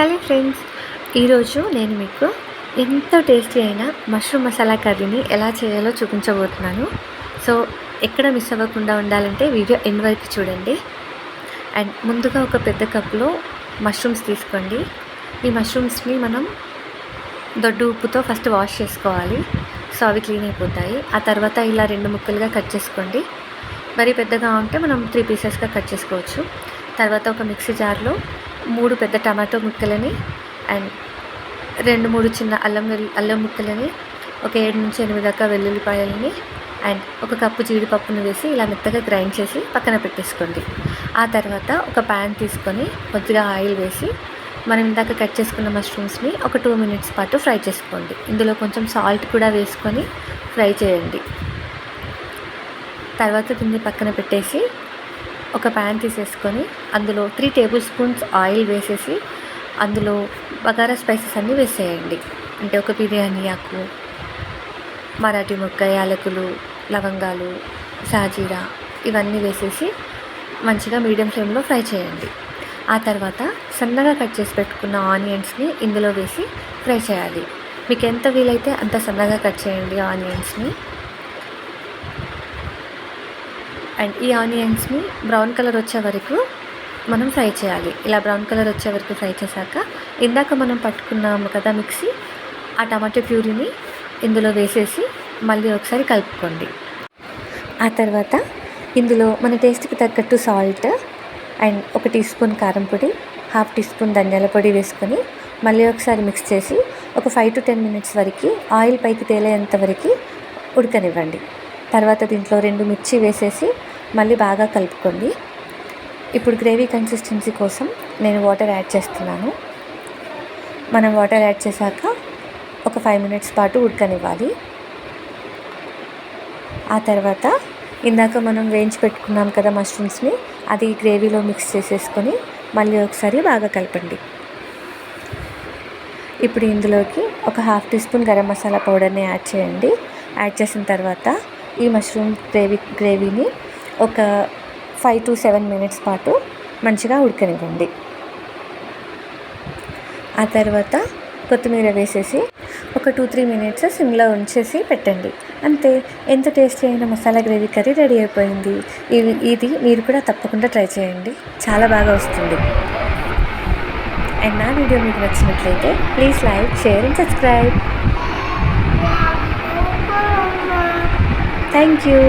Hello friends ఈరోజు నేను మీకు ఎంతో టేస్టీ అయిన మష్రూమ్ మసాలా కర్రీని ఎలా చేయాలో చూపించబోతున్నాను. సో ఎక్కడ మిస్ అవ్వకుండా ఉండాలంటే వీడియో ఎండ్ వరకు చూడండి. అండ్ ముందుగా ఒక పెద్ద కప్లో మష్రూమ్స్ తీసుకోండి. ఈ మష్రూమ్స్ని మనం దొడ్డు ఉప్పుతో ఫస్ట్ వాష్ చేసుకోవాలి. సో అవి క్లీన్ అయిపోతాయి. ఆ తర్వాత ఇలా రెండు ముక్కలుగా కట్ చేసుకోండి. మరి పెద్దగా ఉంటే మనం త్రీ పీసెస్గా కట్ చేసుకోవచ్చు. తర్వాత ఒక మిక్సీ జార్లో మూడు పెద్ద టమాటో ముక్కలని అండ్ రెండు మూడు చిన్న అల్లం వెల్లు అల్లం ముక్కలని ఒక ఏడు నుంచి ఎనిమిది దాకా వెల్లుల్లిపాయలని అండ్ ఒక కప్పు జీడిపప్పును వేసి ఇలా మెత్తగా గ్రైండ్ చేసి పక్కన పెట్టేసుకోండి. ఆ తర్వాత ఒక ప్యాన్ తీసుకొని కొద్దిగా ఆయిల్ వేసి మనం ఇందాక కట్ చేసుకున్న మష్రూమ్స్ని ఒక టూ మినిట్స్ పాటు ఫ్రై చేసుకోండి. ఇందులో కొంచెం సాల్ట్ కూడా వేసుకొని ఫ్రై చేయండి. తర్వాత దీన్ని పక్కన పెట్టేసి ఒక ప్యాన్ తీసేసుకొని అందులో త్రీ టేబుల్ స్పూన్స్ ఆయిల్ వేసేసి అందులో బగారా స్పైసెస్ అన్నీ వేసేయండి. అంటే ఒక బిర్యానీ ఆకు మరాఠీ ముక్క యాలకులు లవంగాలు సాజీరా ఇవన్నీ వేసేసి మంచిగా మీడియం ఫ్లేమ్లో ఫ్రై చేయండి. ఆ తర్వాత సన్నగా కట్ చేసి పెట్టుకున్న ఆనియన్స్ని ఇందులో వేసి ఫ్రై చేయాలి. మీకు ఎంత వీలైతే అంత సన్నగా కట్ చేయండి ఆనియన్స్ని అండ్ ఈ ఆనియన్స్ని బ్రౌన్ కలర్ వచ్చే వరకు మనం ఫ్రై చేయాలి. ఇలా బ్రౌన్ కలర్ వచ్చే వరకు ఫ్రై చేశాక ఇందాక మనం పట్టుకున్నాము కదా మిక్సీ ఆ టమాటో ప్యూరీని ఇందులో వేసేసి మళ్ళీ ఒకసారి కలుపుకోండి. ఆ తర్వాత ఇందులో మన టేస్ట్కి తగ్గట్టు సాల్ట్ అండ్ ఒక టీ స్పూన్ కారం పొడి హాఫ్ టీ స్పూన్ ధనియాల పొడి వేసుకొని మళ్ళీ ఒకసారి మిక్స్ చేసి ఒక ఫైవ్ టు టెన్ మినిట్స్ వరకు ఆయిల్ పైకి తేలేంత వరకు ఉడకనివ్వండి. తర్వాత దీంట్లో రెండు మిర్చి వేసేసి మళ్ళీ బాగా కలుపుకోండి. ఇప్పుడు గ్రేవీ కన్సిస్టెన్సీ కోసం నేను వాటర్ యాడ్ చేస్తున్నాను. మనం వాటర్ యాడ్ చేశాక ఒక ఫైవ్ మినిట్స్ పాటు ఉడకనివ్వాలి. ఆ తర్వాత ఇందాక మనం వేయించి పెట్టుకున్నాం కదా మష్రూమ్స్ని అది గ్రేవీలో మిక్స్ చేసేసుకొని మళ్ళీ ఒకసారి బాగా కలపండి. ఇప్పుడు ఇందులోకి ఒక half teaspoon garam masala పౌడర్ని యాడ్ చేయండి. యాడ్ చేసిన తర్వాత ఈ మష్రూమ్ గ్రేవీ గ్రేవీని ఒక ఫైవ్ టు సెవెన్ మినిట్స్ పాటు మంచిగా ఉడకనివ్వండి. ఆ తర్వాత కొత్తిమీర వేసేసి ఒక టూ త్రీ మినిట్స్ సిమ్లో ఉంచేసి పెట్టండి. అంతే ఎంత టేస్టీ అయిన మసాలా గ్రేవీ కర్రీ రెడీ అయిపోయింది. ఇది ఇది మీరు కూడా తప్పకుండా ట్రై చేయండి. చాలా బాగా వస్తుంది. అండ్ నా వీడియో మీకు నచ్చినట్లయితే please like share and subscribe. Thank you.